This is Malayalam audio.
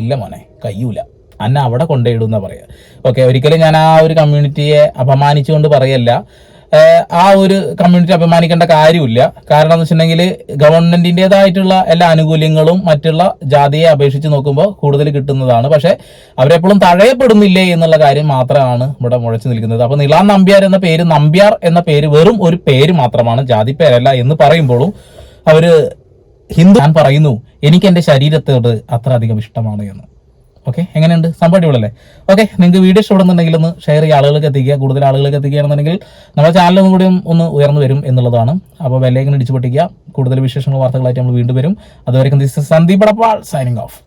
ഇല്ല മോനെ കയ്യൂല. അന്ന അവിടെ കൊണ്ടുപോയിടുന്ന പറയാ. ഓക്കെ ഒരിക്കലും ഞാൻ ആ ഒരു കമ്മ്യൂണിറ്റിയെ അപമാനിച്ചുകൊണ്ട് പറയല്ല. ആ ഒരു കമ്മ്യൂണിറ്റി അപമാനിക്കേണ്ട കാര്യമില്ല. കാരണം എന്ന് വെച്ചിട്ടുണ്ടെങ്കിൽ ഗവൺമെന്റിന്റെതായിട്ടുള്ള എല്ലാ ആനുകൂല്യങ്ങളും മറ്റുള്ള ജാതിയെ അപേക്ഷിച്ച് നോക്കുമ്പോൾ കൂടുതൽ കിട്ടുന്നതാണ്. പക്ഷെ അവരെപ്പോഴും തഴയപ്പെടുന്നില്ലേ എന്നുള്ള കാര്യം മാത്രമാണ് ഇവിടെ മുഴച്ചു നിൽക്കുന്നത്. അപ്പോൾ നിളാം നമ്പ്യാർ എന്ന പേര് നമ്പ്യാർ എന്ന പേര് വെറും ഒരു പേര് മാത്രമാണ് ജാതി പേരല്ല എന്ന് പറയുമ്പോഴും അവർ ഹിന്ദു ഞാൻ പറയുന്നു എനിക്ക് എന്റെ ശരീരത്തോട് അത്ര അധികം ഇഷ്ടമാണ് എന്ന്. ഓക്കെ എങ്ങനെയുണ്ട്? സംഭവം അടിപൊളിയല്ലേ? ഓക്കെ നിങ്ങൾക്ക് വീഡിയോ ഇഷ്ടപ്പെടുന്നുണ്ടെങ്കിൽ ഒന്ന് ഷെയർ ചെയ്യുക ആളുകൾക്ക് എത്തിക്കുക. കൂടുതൽ ആളുകൾക്ക് എത്തിക്കുകയാണെന്നുണ്ടെങ്കിൽ നമ്മുടെ ചാനലൊന്നും കൂടി ഒന്ന് ഉയർന്നു വരും എന്നുള്ളതാണ്. അപ്പോൾ വിലയിങ്ങനെ ഇടിച്ചു പൊട്ടിക്കുക. കൂടുതൽ വിശേഷങ്ങൾ വാർത്തകളായിട്ട് നമ്മൾ വീണ്ടും വരും. അതുവരെയും സന്ദീപ് അടപ്പാൾ സൈനിങ് ഓഫ്